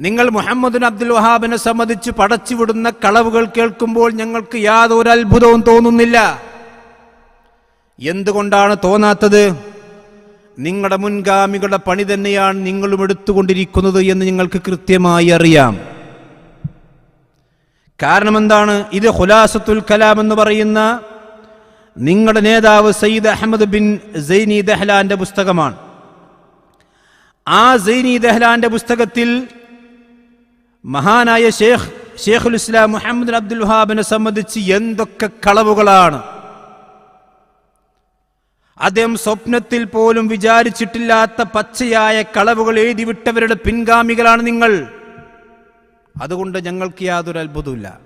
നിങ്ങൾ മുഹമ്മദിൻ അബ്ദുൽ വഹാബിനെ സംബന്ധിച്ച് പടച്ചുവിടുന്ന കളവുകൾ കേൾക്കുമ്പോൾ ഞങ്ങൾക്ക് യാതൊരു അത്ഭുതവും തോന്നുന്നില്ല. എന്തുകൊണ്ടാണ് തോന്നാത്തത്? നിങ്ങളുടെ മുൻഗാമികളുടെ പണി തന്നെയാണ് നിങ്ങളും എടുത്തുകൊണ്ടിരിക്കുന്നത് എന്ന് നിങ്ങൾക്ക് കൃത്യമായി അറിയാം. കാരണം എന്താണ്? ഇത് ഹുലാസത്തുൽ കലാം എന്ന് പറയുന്ന നിങ്ങളുടെ നേതാവ് സയ്യിദ് അഹമ്മദ് ബിൻ സൈനി ദഹ്ലാന്റെ പുസ്തകമാണ്. ആ സൈനി ദഹ്ലാന്റെ പുസ്തകത്തിൽ മഹാനായ ഷേഖ് ഷേഖുൽ ഇസ്ലാം മുഹമ്മദ് അബ്ദുൽ വഹാബിനെ സംബന്ധിച്ച് എന്തൊക്കെ കളവുകളാണ്. അദ്ദേഹം സ്വപ്നത്തിൽ പോലും വിചാരിച്ചിട്ടില്ലാത്ത പച്ചയായ കളവുകൾ എഴുതിവിട്ടവരുടെ പിൻഗാമികളാണ് നിങ്ങൾ. അതുകൊണ്ട് ഞങ്ങൾക്ക് യാതൊരു അത്ഭുതമില്ല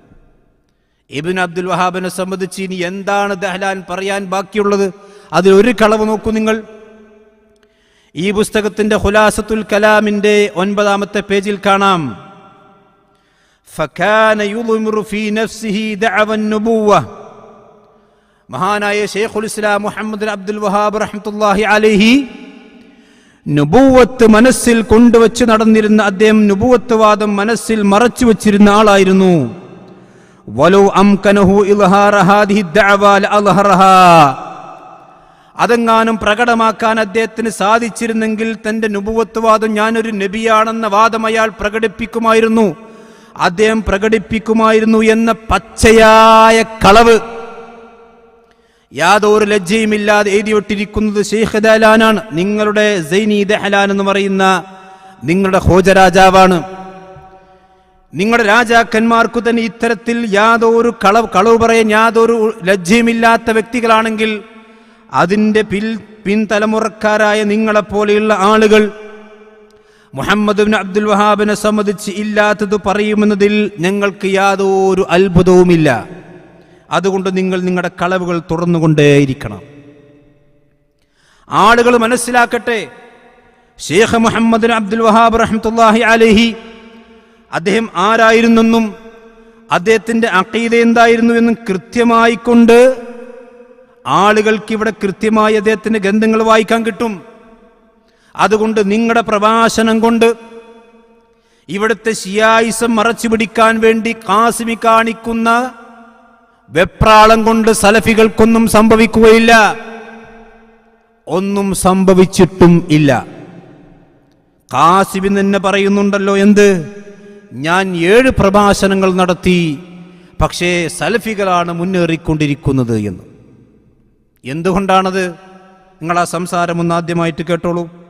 ഇബിൻ അബ്ദുൽ വഹാബിനെ സംബന്ധിച്ച് ഇനി എന്താണ് ദഹ്ലാൻ പറയാൻ ബാക്കിയുള്ളത്? അതിൽ ഒരു കളവ് നോക്കൂ നിങ്ങൾ. ഈ പുസ്തകത്തിന്റെ ഹുലാസത്തുൽ കലാമിന്റെ ഒൻപതാമത്തെ പേജിൽ കാണാം. ഫകാന യുദ്മിറു ഫീ നഫ്സിഹി ദഅവ മഹാനായ ഷെയ്ഖുൽ ഇസ്ലാം മുഹമ്മദ് അബ്ദുൽ വഹാബ് റഹ്മത്തുല്ലാഹി അലൈഹി നുബൂവത്ത് മനസ്സിൽ കൊണ്ടുവച്ച് നടന്നിരുന്ന അദ്ദേഹം നുബൂവത്വവാദം മനസ്സിൽ മറച്ചു വച്ചിരുന്ന ആളായിരുന്നു. വലോ അംകനഹു അതെങ്ങാനും പ്രകടമാക്കാൻ അദ്ദേഹത്തിന് സാധിച്ചിരുന്നെങ്കിൽ തന്റെ നുപുവത്വവാദം ഞാനൊരു നബിയാണെന്ന വാദം അയാൾ പ്രകടിപ്പിക്കുമായിരുന്നു. അദ്ദേഹം പ്രകടിപ്പിക്കുമായിരുന്നു എന്ന പച്ചയായ കളവ്. യാതൊരു ലജ്ജയുമില്ലാതെ എഴുതിവിട്ടിരിക്കുന്നത് ഷെയ്ഖ് ദഹലാനാണ് നിങ്ങളുടെ സൈനി ദഹലാൻ എന്ന് പറയുന്ന നിങ്ങളുടെ ഹോജ രാജാവാണ് നിങ്ങളുടെ രാജാക്കന്മാർക്കു തന്നെ ഇത്തരത്തിൽ യാതൊരു കളവ് കളവ് പറയാൻ യാതൊരു ലജ്ജയുമില്ലാത്ത വ്യക്തികളാണെങ്കിൽ അതിന്റെ പിൽ പിൻതലമുറക്കാരായ നിങ്ങളെപ്പോലെയുള്ള ആളുകൾ മുഹമ്മദ് അബ്ദുൽ വഹാബിനെ സംബന്ധിച്ച് ഇല്ലാത്തത് പറയുമെന്നതിൽ ഞങ്ങൾക്ക് യാതൊരു അത്ഭുതവുമില്ല. അതുകൊണ്ട് നിങ്ങൾ നിങ്ങളുടെ കളവുകൾ തുറന്നുകൊണ്ടേയിരിക്കണം. ആളുകൾ മനസ്സിലാക്കട്ടെ ഷേഖ് മുഹമ്മദ് അബ്ദുൽ വഹാബ് റഹ്മത്തുല്ലാഹി അലഹി അദ്ദേഹം ആരായിരുന്നെന്നും അദ്ദേഹത്തിന്റെ അക്കീത എന്തായിരുന്നു എന്നും കൃത്യമായി കൊണ്ട് ആളുകൾക്ക് ഇവിടെ കൃത്യമായി അദ്ദേഹത്തിന്റെ ഗ്രന്ഥങ്ങൾ വായിക്കാൻ കിട്ടും. അതുകൊണ്ട് നിങ്ങളുടെ പ്രഭാഷണം കൊണ്ട് ഇവിടുത്തെ ഷിയായിസം മറച്ചു പിടിക്കാൻ വേണ്ടി കാസിമി കാണിക്കുന്ന വെപ്രാളം കൊണ്ട് സലഫികൾക്കൊന്നും സംഭവിക്കുകയില്ല. ഒന്നും സംഭവിച്ചിട്ടും ഇല്ല. കാസിബി തന്നെ പറയുന്നുണ്ടല്ലോ എന്ത്? ഞാൻ ഏഴ് പ്രഭാഷണങ്ങൾ നടത്തി പക്ഷേ സലഫികളാണ് മുന്നേറിക്കൊണ്ടിരിക്കുന്നത് എന്ന്. എന്തുകൊണ്ടാണത്? നിങ്ങൾ ആ സംസാരം ഒന്ന് ആദ്യമായിട്ട് കേട്ടോളൂ.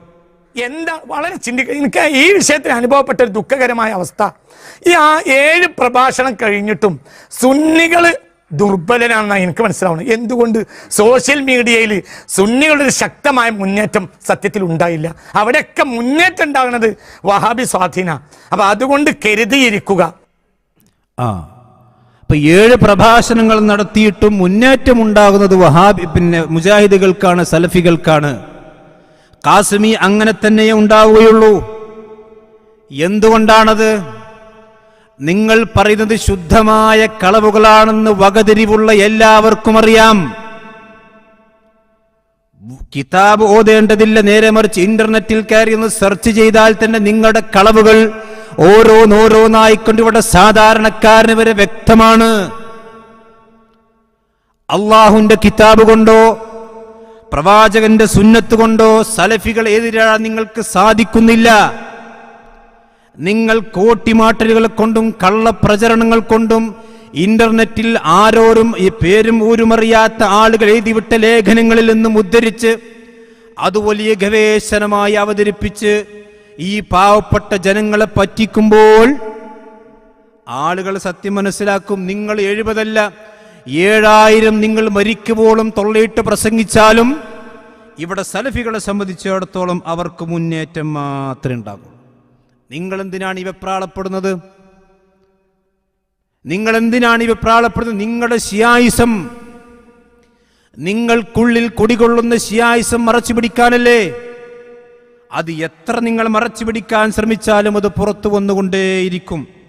എന്താ വളരെ ചിന്തിക്ക എനിക്ക് ഈ വിഷയത്തിൽ അനുഭവപ്പെട്ട ഒരു ദുഃഖകരമായ അവസ്ഥ. ഈ ആ ഏഴ് പ്രഭാഷണം കഴിഞ്ഞിട്ടും സുന്നികൾ ദുർബലനാണെന്നാണ് എനിക്ക് മനസ്സിലാവുന്നത്. എന്തുകൊണ്ട് സോഷ്യൽ മീഡിയയിൽ സുന്നികളുടെ ഒരു ശക്തമായ മുന്നേറ്റം സത്യത്തിൽ ഉണ്ടായില്ല? അവിടെയൊക്കെ മുന്നേറ്റം ഉണ്ടാകുന്നത് വഹാബി സ്വാധീന. അപ്പൊ അതുകൊണ്ട് കരുതിയിരിക്കുക. ആ. അപ്പൊ ഏഴ് പ്രഭാഷണങ്ങൾ നടത്തിയിട്ടും മുന്നേറ്റം ഉണ്ടാകുന്നത് വഹാബി പിന്നെ മുജാഹിദുകൾക്കാണ് സലഫികൾക്കാണ്. കാസിമി അങ്ങനെ തന്നെ ഉണ്ടാവുകയുള്ളൂ. എന്തുകൊണ്ടാണത്? നിങ്ങൾ പറയുന്നത് ശുദ്ധമായ കളവുകളാണെന്ന് വകതിരിവുള്ള എല്ലാവർക്കും അറിയാം. കിതാബ് ഓതേണ്ടതില്ല നേരെ മറിച്ച് ഇന്റർനെറ്റിൽ കയറി ഒന്ന് സെർച്ച് ചെയ്താൽ തന്നെ നിങ്ങളുടെ കളവുകൾ ഓരോന്നോരോന്നായിക്കൊണ്ട് ഇവിടെ സാധാരണക്കാരന് വരെ വ്യക്തമാണ്. അള്ളാഹുന്റെ കിതാബ് കൊണ്ടോ പ്രവാചകന്റെ സുന്നത്ത് കൊണ്ടോ സലഫികൾ എതിരാ നിങ്ങൾക്ക് സാധിക്കുന്നില്ല? നിങ്ങൾ കോട്ടിമാട്ടലുകൾ കൊണ്ടും കള്ളപ്രചരണങ്ങൾ കൊണ്ടും ഇന്റർനെറ്റിൽ ആരോരും ഈ പേരും ഊരുമറിയാത്ത ആളുകൾ എഴുതിവിട്ട ലേഖനങ്ങളിൽ നിന്നും ഉദ്ധരിച്ച് അത് വലിയ ഗവേഷണമായി അവതരിപ്പിച്ച് ഈ പാവപ്പെട്ട ജനങ്ങളെ പറ്റിക്കുമ്പോൾ ആളുകൾ സത്യം മനസ്സിലാക്കും. നിങ്ങൾ എഴുപതല്ല ഏഴായിരം നിങ്ങൾ മരിക്കുമ്പോളും തൊള്ളയിട്ട് പ്രസംഗിച്ചാലും ഇവിടെ സലഫികളെ സംബന്ധിച്ചിടത്തോളം അവർക്ക് മുന്നേറ്റം മാത്രമേ ഉണ്ടാകൂ. നിങ്ങൾ എന്തിനാണ് ഈ വെപ്രാളപ്പെടുന്നത് നിങ്ങൾ എന്തിനാണ് ഈ വെപ്രാളപ്പെടുന്നത് നിങ്ങളുടെ ശിയായുസം. നിങ്ങൾക്കുള്ളിൽ കുടികൊള്ളുന്ന ശിയായുസം മറച്ചു പിടിക്കാനല്ലേ? അത് എത്ര നിങ്ങൾ മറച്ചു പിടിക്കാൻ ശ്രമിച്ചാലും അത് പുറത്തു വന്നുകൊണ്ടേയിരിക്കും.